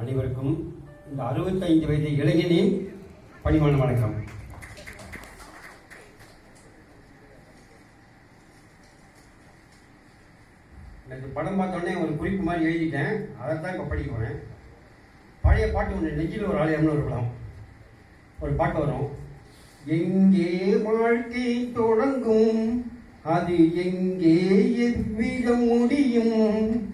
அனைவருக்கும் இந்த அறுபத்தைந்து வயது இளைஞனின் பணிவான வணக்கம். எனக்கு படம் பார்த்தோன்னே ஒரு குறிப்பு மாதிரி எழுதிட்டேன். அதை தான் இப்போ படிக்க போகிறேன் பழைய பாட்டு ஒன்று நெஞ்சில் ஒரு ஆலயம்னு ஒரு படம். ஒரு பாட்டு வரும். எங்கே வாழ்க்கை தொடங்கும் அது எங்கே எவ்விதம் முடியும்?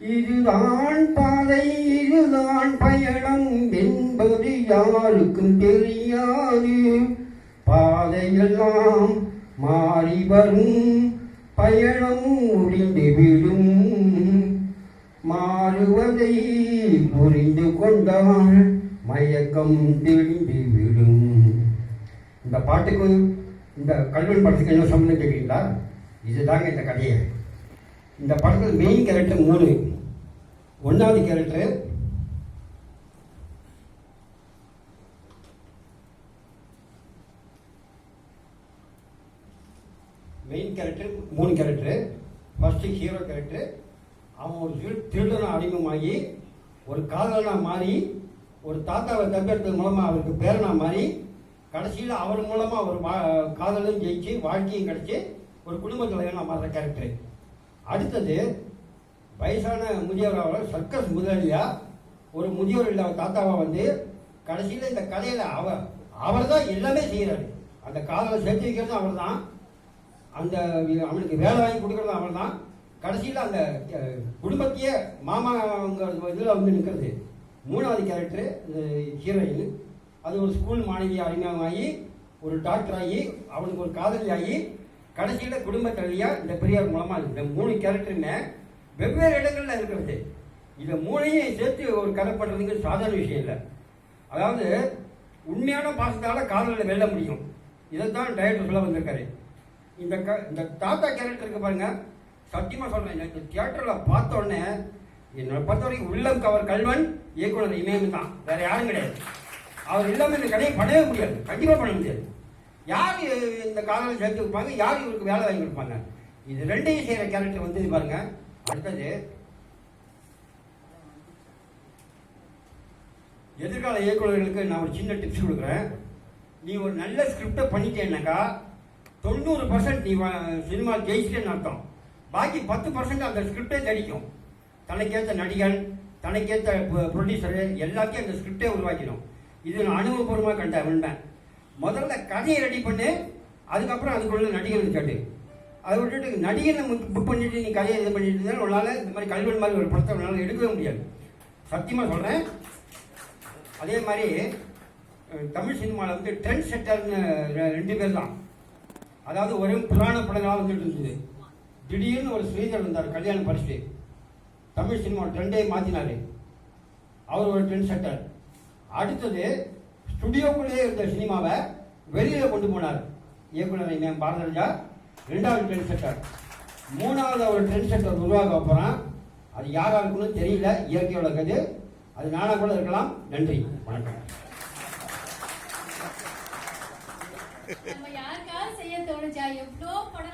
இதுதான் பாதை இதுதான் பயணம் என்பது யாருக்கும் தெரியாது. பாதையெல்லாம் மாறி வரும் பயணம் முடிந்துவிடும் மாறுவதை புரிந்து கொண்டால் மயக்கம் தெளிந்து விடும். இந்த பாட்டுக்கு இந்த கல்வன் படத்துக்கு என்ன சொன்னு கேட்குறீங்களா? இதுதாங்க இந்த கதையை. இந்த படத்தில் மெயின் கேரக்டர் மூணு. ஒன்றாவது கேரக்டர். மெயின் கேரக்டர் மூணு கேரக்டர் ஃபர்ஸ்ட் ஹீரோ கேரக்டர் அவன் ஒரு திரு திருடனா அடிமமாகி ஒரு காதலனா மாறி ஒரு தாத்தாவை தம்பெடுத்தது மூலமாக அவருக்கு பேரனா மாறி கடைசியில் அவர் மூலமாக ஒரு வா காதலும் ஜெயிச்சு வாழ்க்கையும் கிடச்சி ஒரு குடும்ப தலைவனாக மாறுற கேரக்டர் அடுத்தது வயசான முதியவராக சர்க்கஸ் முதலாளியா ஒரு முதியோர் இல்லாத தாத்தாவா வந்து கடைசியில் இந்த கதையில் அவர் அவர் தான் எல்லாமே செய்கிறாரு அந்த காதலை சேர்த்து வைக்கிறதும் அவர் தான். அந்த அவனுக்கு வேலை வாங்கி கொடுக்கறதும் அவர் தான். கடைசியில் அந்த குடும்பத்தையே மாமா இதில் வந்து நிற்கிறது மூணாவது கேரக்டர் இந்த ஹீரோயின் அது ஒரு ஸ்கூல் மாணவி அறிமுகமாகி ஒரு டாக்டர் ஆகி அவனுக்கு ஒரு காதலி ஆகி கடைசியில் குடும்ப தலைவியாக இந்த பெரியார் மூலமாக இந்த மூணு கேரக்டருமே வெவ்வேறு இடங்களில் இருக்கிறது. இதை மூளையும் சேர்த்து ஒரு கதை பண்ணுறதுக்கு சாதாரண விஷயம் இல்லை. அதாவது உண்மையான பாசத்தால் காதலில் வெல்ல முடியும். இதைத்தான் டைரக்டர் சொல்ல வந்திருக்காரு. இந்த க இந்த தாத்தா கேரக்டருக்கு பாருங்க. சத்தியமாக சொல்கிறேன் இந்த தியேட்டரில் பார்த்த உடனே என்னை பொறுத்த வரைக்கும் உள்ளம் கவர் கல்வன் இயக்குனர் இமயம் தான். வேற யாரும் கிடையாது. அவர் இல்லாமல் இந்த கதையை பண்ணவே முடியாது. கண்டிப்பாக பண்ண முடியாது. யார் இந்த காதலை சேர்த்து வைப்பாங்க? யார் இவருக்கு வேலை வாங்கி கொடுப்பாங்க? இது ரெண்டையும் செய்கிற கேரக்டர் வந்து இது பாருங்க. அடுத்தது எதிர்கால இயக்குநர்களுக்கு நான் ஒரு சின்ன டிப்ஸ் கொடுக்குறேன். நீ ஒரு நல்ல ஸ்கிரிப்டை பண்ணிட்டேன்னாக்கா தொண்ணூறு பர்சன்ட் நீ வ- சினிமா ஜெயிச்சிட்டேன்னு அர்த்தம். பாக்கி பத்து பர்சன்ட் அந்த ஸ்கிரிப்டே தடிக்கும் தனக்கேற்ற நடிகன் தனக்கேற்ற ப்ரொடியூசரு எல்லாத்தையும் அந்த ஸ்கிரிப்டே உருவாக்கிடும். இது நான் அனுபவபூர்வமாக கண்டேன் உண்மை. முதல்ல கதையை ரெடி பண்ணு அதுக்கப்புறம் அதுக்குள்ள நடிகர்கள் கேட்டு அதை விட்டுட்டு நம்ம புக் பண்ணிட்டு நீ கதையை இது பண்ணிட்டு இருந்தாலும் உன்னால இந்த மாதிரி கல்வன் மாதிரி ஒரு படத்தை உன்னால எடுக்கவே முடியாது. சத்தியமாக சொல்கிறேன் அதே மாதிரி தமிழ் சினிமாவில் வந்து ட்ரெண்ட் செட்டர்னு ரெ- ரெண்டு பேர் தான் அதாவது ஒரு புராண படங்களாக வந்துட்டு இருந்தது. திடீர்னு ஒரு ஸ்ரீதர் வந்தார் கல்யாணம் படிச்சுட்டு தமிழ் சினிமா ட்ரெண்டே மாற்றினார் அவர் ஒரு ட்ரெண்ட் செட்டர் அடுத்தது ஸ்டுடியோக்குள்ளேயே இருந்த சினிமாவை வெளியில் கொண்டு போனார். இயக்குனர் இமயம் பாரதராஜா. ரெண்டாவது ட்ரெண்ட் செட்டர் மூணாவது ஒரு ட்ரெண்ட் செட்டர் உருவாக போகிறான் அது யாராக இருக்குன்னு தெரியல. இயற்கையோட கது. அது நானாக கூட இருக்கலாம். நன்றி. வணக்கம். நம்ம யாருக்காவது செய்ய தோணுச்சா? எவ்வளோ படம்